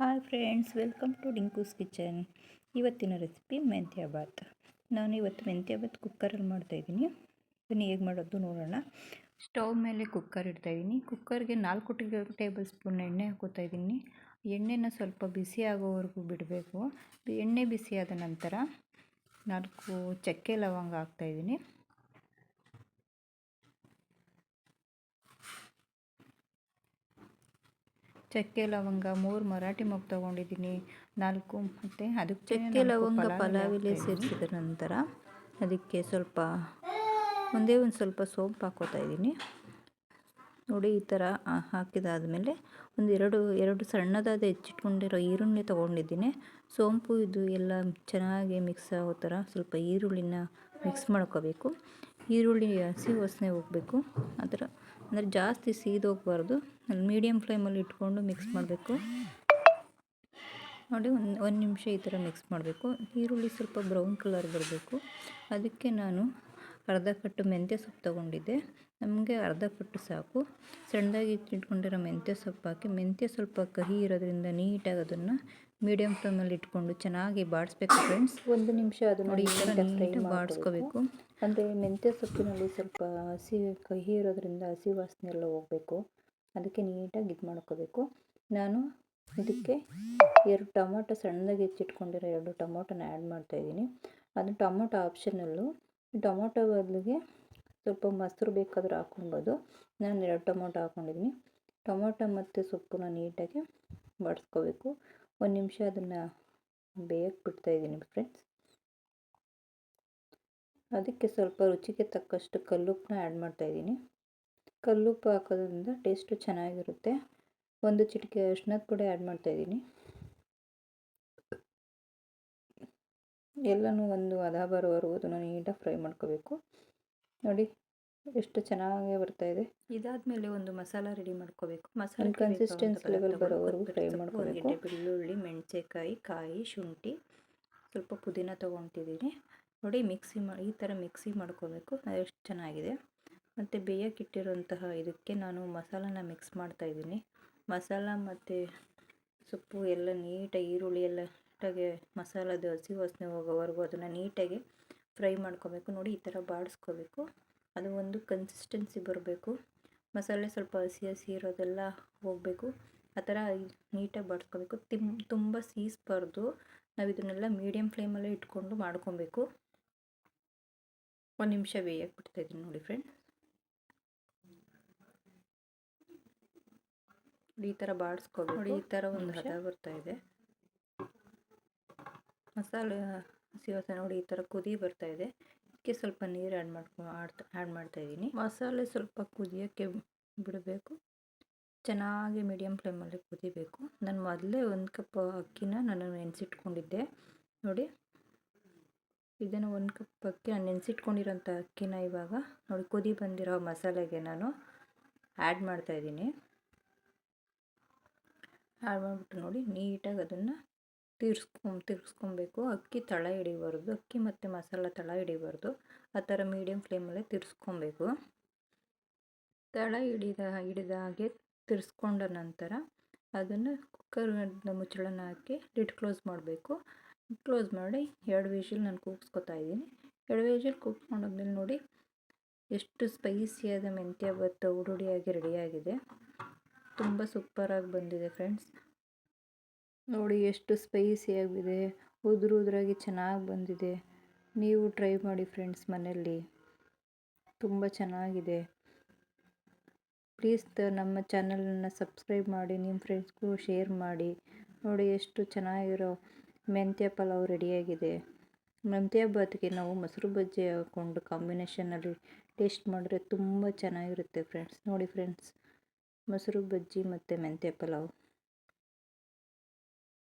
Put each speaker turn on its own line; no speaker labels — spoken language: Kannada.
Hi friends, welcome to Dinkus kitchen. ಇವತ್ತಿನ ರೆಸಿಪಿ ಮೆಂತ್ಯ ಬಾತ್ ನಾನು ಇವತ್ತು ಮೆಂತ್ಯ ಬಾತ್ ಕುಕ್ಕರಲ್ಲಿ ಮಾಡ್ತಾಯಿದ್ದೀನಿ ಬನ್ನಿ ಹೇಗೆ ಮಾಡೋದು ನೋಡೋಣ. ಸ್ಟವ್ ಮೇಲೆ ಕುಕ್ಕರ್ ಇಡ್ತಾಯಿದ್ದೀನಿ ಕುಕ್ಕರ್ಗೆ ನಾಲ್ಕು ಟೇಬಲ್ ಸ್ಪೂನ್ ಎಣ್ಣೆ ಹಾಕೋತಾ ಇದ್ದೀನಿ. ಎಣ್ಣೆನ ಸ್ವಲ್ಪ ಬಿಸಿ ಆಗೋವರೆಗೂ ಬಿಡಬೇಕು. ಎಣ್ಣೆ ಬಿಸಿಯಾದ ನಂತರ ನಾಲ್ಕು ಚಕ್ಕೆ ಲವಂಗ ಹಾಕ್ತಾಯಿದ್ದೀನಿ ಚಕ್ಕೆ ಲವಂಗ ಮೂರು ಮರಾಠಿ ಮೊಗ್ಗು ತೊಗೊಂಡಿದ್ದೀನಿ. ನಾಲ್ಕು ಮತ್ತು ಅದಕ್ಕೆ ಚಕ್ಕೆ ಲವಂಗ ಪಲಾವಿಲೆ ಸೇರಿಸಿದ ನಂತರ ಅದಕ್ಕೆ ಸ್ವಲ್ಪ ಒಂದೇ ಒಂದು ಸ್ವಲ್ಪ ಸೋಂಪು ಹಾಕೋತಾ ಇದ್ದೀನಿ. ನೋಡಿ ಈ ಥರ ಹಾಕಿದಾದಮೇಲೆ ಒಂದು ಎರಡು ಎರಡು ಸಣ್ಣದಾದ ಹೆಚ್ಚಿಟ್ಕೊಂಡಿರೋ ಈರುಳ್ಳಿ ತೊಗೊಂಡಿದ್ದೀನಿ. ಸೋಂಪು ಇದು ಎಲ್ಲ ಚೆನ್ನಾಗಿ ಮಿಕ್ಸ್ ಆಗೋ ಥರ ಸ್ವಲ್ಪ ಈರುಳ್ಳಿನ ಮಿಕ್ಸ್ ಮಾಡ್ಕೋಬೇಕು. ಈರುಳ್ಳಿ ಹಸಿ ವಾಸನೆ ಹೋಗಬೇಕು. ಆ ಥರ. ಅಂದರೆ ಜಾಸ್ತಿ ಸೀದೋಗಬಾರ್ದು ಮೀಡಿಯಮ್ ಫ್ಲೇಮಲ್ಲಿ ಇಟ್ಕೊಂಡು ಮಿಕ್ಸ್ ಮಾಡಬೇಕು. ನೋಡಿ ಒಂದು ಒಂದು ನಿಮಿಷ ಈ ಥರ ಮಿಕ್ಸ್ ಮಾಡಬೇಕು. ಈರುಳ್ಳಿ ಸ್ವಲ್ಪ ಬ್ರೌನ್ ಕಲರ್ ಬರಬೇಕು. ಅದಕ್ಕೆ ನಾನು ಅರ್ಧ ಕಟ್ಟು ಮೆಂತ್ಯ ಸೊಪ್ಪು ತೊಗೊಂಡಿದ್ದೆ. ನಮಗೆ ಅರ್ಧ ಕಟ್ಟು ಸಾಕು. ಸಣ್ಣದಾಗಿ ಇಟ್ಕೊಂಡಿರೋ ಮೆಂತ್ಯ ಸೊಪ್ಪು ಹಾಕಿ ಮೆಂತ್ಯ ಸ್ವಲ್ಪ ಕಹಿ ಇರೋದ್ರಿಂದ ನೀಟಾಗಿ ಅದನ್ನು ಮೀಡಿಯಮ್ ಫ್ಲೇಮಲ್ಲಿ ಇಟ್ಕೊಂಡು ಚೆನ್ನಾಗಿ ಬಾಡಿಸ್ಬೇಕು ಫ್ರೆಂಡ್ಸ್ ಒಂದು ನಿಮಿಷ ಅದು ನೋಡಿ ಈ ಥರ ನೀಟಾಗಿ ಬಾಡಿಸ್ಕೋಬೇಕು. ಅಂದರೆ ಮೆಂತ್ಯ ಸೊಪ್ಪಿನಲ್ಲಿ ಸ್ವಲ್ಪ ಹಸಿ ಕಹಿ ಇರೋದ್ರಿಂದ ಹಸಿ ವಾಸನೆ ಎಲ್ಲ ಹೋಗಬೇಕು. ಅದಕ್ಕೆ ನೀಟಾಗಿ ಇದು ಮಾಡ್ಕೋಬೇಕು. ನಾನು ಇದಕ್ಕೆ ಎರಡು ಟೊಮೊಟೊ ಸಣ್ಣದಾಗಿ ಹೆಚ್ಚಿಟ್ಕೊಂಡಿರೋ ಎರಡು ಟೊಮೊಟೊನ ಆ್ಯಡ್ ಮಾಡ್ತಾಯಿದ್ದೀನಿ ಅದು ಟೊಮೊಟೊ ಆಪ್ಷನಲ್ಲು ಟೊಮೊಟೊ ಬದಲಿಗೆ ಸ್ವಲ್ಪ ಮೊಸರು ಬೇಕಾದರೂ ಹಾಕ್ಕೊಬೋದು. ನಾನು ಎರಡು ಟೊಮೊಟೊ ಹಾಕ್ಕೊಂಡಿದ್ದೀನಿ ಟೊಮೊಟೊ ಮತ್ತು ಸೊಪ್ಪನ್ನ ನೀಟಾಗಿ ಬಡಿಸ್ಕೋಬೇಕು. ಒಂದು ನಿಮಿಷ ಅದನ್ನು ಬೇಯಕ್ಕೆ ಬಿಡ್ತಾಯಿದ್ದೀನಿ ಫ್ರೆಂಡ್ಸ್ ಅದಕ್ಕೆ ಸ್ವಲ್ಪ ರುಚಿಗೆ ತಕ್ಕಷ್ಟು ಕಲ್ಲುಪ್ಪನ್ನ ಆ್ಯಡ್ ಮಾಡ್ತಾಯಿದ್ದೀನಿ ಕಲ್ಲುಪ್ಪು ಹಾಕೋದ್ರಿಂದ ಟೇಸ್ಟು ಚೆನ್ನಾಗಿರುತ್ತೆ. ಒಂದು ಚಿಟಿಕೆ ಅರ್ಶಿನದ ಪುಡಿ ಆ್ಯಡ್ ಮಾಡ್ತಾಯಿದ್ದೀನಿ ಎಲ್ಲನೂ ಒಂದು ಹದ ಬರೋವರೆಗೂ ಅದನ್ನು ನೀಟಾಗಿ ಫ್ರೈ ಮಾಡ್ಕೋಬೇಕು. ನೋಡಿ ಎಷ್ಟು ಚೆನ್ನಾಗಿ ಬರ್ತಾ ಇದೆ. ಇದಾದಮೇಲೆ ಒಂದು ಮಸಾಲ ರೆಡಿ ಮಾಡ್ಕೋಬೇಕು. ಮಸಾಲೆ ಕನ್ಸಿಸ್ಟೆನ್ಸ್ ಲೆವೆಲ್ ಬರೋವರೆಗೂ ಫ್ರೈ ಮಾಡ್ಕೋಬೇಕು. ಬೆಳ್ಳುಳ್ಳಿ ಮೆಣಸೆಕಾಯಿ ಕಾಯಿ ಶುಂಠಿ ಸ್ವಲ್ಪ ಪುದೀನ ತೊಗೊತಿದ್ದೀನಿ ನೋಡಿ ಮಿಕ್ಸಿ ಮಾ ಈ ಥರ ಮಿಕ್ಸಿ ಮಾಡ್ಕೋಬೇಕು. ಎಷ್ಟು ಚೆನ್ನಾಗಿದೆ. ಮತ್ತು ಬೇಯಕ್ಕಿಟ್ಟಿರುವಂತಹ ಇದಕ್ಕೆ ನಾನು ಮಸಾಲಾನ ಮಿಕ್ಸ್ ಮಾಡ್ತಾಯಿದ್ದೀನಿ ಮಸಾಲ ಮತ್ತು ಸೊಪ್ಪು ಎಲ್ಲ ನೀಟಾಗಿ ಈರುಳ್ಳಿ ಎಲ್ಲ ನೀಟಾಗಿ ಮಸಾಲದ ಹಸಿ ವಾಸನೆ ಹೋಗೋವರೆಗೂ ಅದನ್ನು ನೀಟಾಗಿ ಫ್ರೈ ಮಾಡ್ಕೋಬೇಕು. ನೋಡಿ ಈ ಥರ ಬಾಡಿಸ್ಕೋಬೇಕು. ಅದು ಒಂದು ಕನ್ಸಿಸ್ಟೆನ್ಸಿ ಬರಬೇಕು. ಮಸಾಲೆ ಸ್ವಲ್ಪ ಹಸಿ ಹಸಿ ಇರೋದೆಲ್ಲ ಹೋಗಬೇಕು. ಆ ಥರ ನೀಟಾಗಿ ಬಾಡಿಸ್ಕೋಬೇಕು. ತಿಮ್ ತುಂಬ ಸೀಸ್ಬಾರ್ದು. ನಾವು ಇದನ್ನೆಲ್ಲ ಮೀಡಿಯಮ್ ಫ್ಲೇಮಲ್ಲೇ ಇಟ್ಕೊಂಡು ಮಾಡ್ಕೊಬೇಕು. ಒಂದು ನಿಮಿಷ ಬೇಯಕ್ಕೆ ಬಿಡ್ತಾಯಿದ್ದೀನಿ ನೋಡಿ ಫ್ರೆಂಡ್ಸ್ ಈ ಥರ ಬಾಡಿಸ್ಕೋಬೇಕು. ನೋಡಿ ಈ ಥರ ಒಂದು ಹದ ಬರ್ತಾ ಇದೆ. ಮಸಾಲೆ ಹಸಿ ವಾಸನೆ ನೋಡಿ ಈ ಥರ ಕುದಿ ಬರ್ತಾ ಇದೆ. ಇದಕ್ಕೆ ಸ್ವಲ್ಪ ನೀರು ಆ್ಯಡ್ ಮಾಡ್ಕೊ ಆ್ಯಡ್ ಮಾಡ್ತಾಯಿದ್ದೀನಿ ಮಸಾಲೆ ಸ್ವಲ್ಪ ಕುದಿಯೋಕ್ಕೆ ಬಿಡಬೇಕು. ಚೆನ್ನಾಗಿ ಮೀಡಿಯಮ್ ಫ್ಲೇಮಲ್ಲಿ ಕುದಿಬೇಕು. ನಾನು ಮೊದಲೇ ಒಂದು ಕಪ್ ಅಕ್ಕಿನ ನಾನು ನೆನೆಸಿಟ್ಕೊಂಡಿದ್ದೆ. ನೋಡಿ, ಇದನ್ನು ಒಂದು ಕಪ್ ಅಕ್ಕಿ, ನಾನು ನೆನೆಸಿಟ್ಕೊಂಡಿರೋಂಥ ಅಕ್ಕಿನ ಇವಾಗ ನೋಡಿ ಕುದಿ ಬಂದಿರೋ ಮಸಾಲೆಗೆ ನಾನು ಆ್ಯಡ್ ಮಾಡ್ತಾಯಿದ್ದೀನಿ ಆ್ಯಡ್ ಮಾಡಿಬಿಟ್ಟು ನೋಡಿ ನೀಟಾಗಿ ಅದನ್ನು ತಿರ್ಸ್ಕೊಂಡ್ ತಿರ್ಸ್ಕೊಬೇಕು. ಅಕ್ಕಿ ತಳ ಹಿಡಿಬಾರ್ದು. ಅಕ್ಕಿ ಮತ್ತು ಮಸಾಲ ತಳ ಹಿಡಿಬಾರ್ದು. ಆ ಥರ ಮೀಡಿಯಮ್ ಫ್ಲೇಮಲ್ಲೇ ತಿರ್ಸ್ಕೊಬೇಕು. ತಳ ಹಿಡಿದ ಹಿಡಿದ ಹಾಗೆ ತಿರ್ಸ್ಕೊಂಡ ನಂತರ ಅದನ್ನು ಕುಕ್ಕರ್ ಮುಚ್ಚಳನ ಹಾಕಿ ಲಿಟ್ ಕ್ಲೋಸ್ ಮಾಡಬೇಕು. ಕ್ಲೋಸ್ ಮಾಡಿ ಎರಡು ವಿಷಲ್ ನಾನು ಕೂಗಿಸ್ಕೊತಾ ಇದ್ದೀನಿ. ಎರಡು ವಿಷಲ್ ಕೂಗಿಸ್ಕೊಂಡಾದ್ಮೇಲೆ ನೋಡಿ ಎಷ್ಟು ಸ್ಪೈಸಿಯಾದ ಮೆಂತ್ಯ ಬತ್ತ ಉಡುಡಿಯಾಗಿ ರೆಡಿಯಾಗಿದೆ ತುಂಬ ಸೂಪರಾಗಿ ಬಂದಿದೆ ಫ್ರೆಂಡ್ಸ್ ನೋಡಿ ಎಷ್ಟು ಸ್ಪೈಸಿಯಾಗಿದೆ ಉದುರು ಉದುರಾಗಿ ಚೆನ್ನಾಗಿ ಬಂದಿದೆ. ನೀವು ಟ್ರೈ ಮಾಡಿ ಫ್ರೆಂಡ್ಸ್ ಮನೆಯಲ್ಲಿ. ತುಂಬ ಚೆನ್ನಾಗಿದೆ. ಪ್ಲೀಸ್ ನಮ್ಮ ಚಾನಲನ್ನು ಸಬ್ಸ್ಕ್ರೈಬ್ ಮಾಡಿ ನಿಮ್ಮ ಫ್ರೆಂಡ್ಸ್ಗೂ ಶೇರ್ ಮಾಡಿ. ನೋಡಿ ಎಷ್ಟು ಚೆನ್ನಾಗಿರೋ ಮೆಂತ್ಯ ಪಲಾವ್ ರೆಡಿಯಾಗಿದೆ ಮೆಂತ್ಯ ಬಾತ್ಗೆ ನಾವು ಮೊಸರು ಬಜ್ಜಿ ಹಾಕ್ಕೊಂಡು ಕಾಂಬಿನೇಷನಲ್ಲಿ ಟೇಸ್ಟ್ ಮಾಡಿದ್ರೆ ತುಂಬ ಚೆನ್ನಾಗಿರುತ್ತೆ ಫ್ರೆಂಡ್ಸ್ ನೋಡಿ ಫ್ರೆಂಡ್ಸ್ ಮೊಸರು ಬಜ್ಜಿ ಮತ್ತು ಮೆಂತ್ಯ ಪಲಾವ್.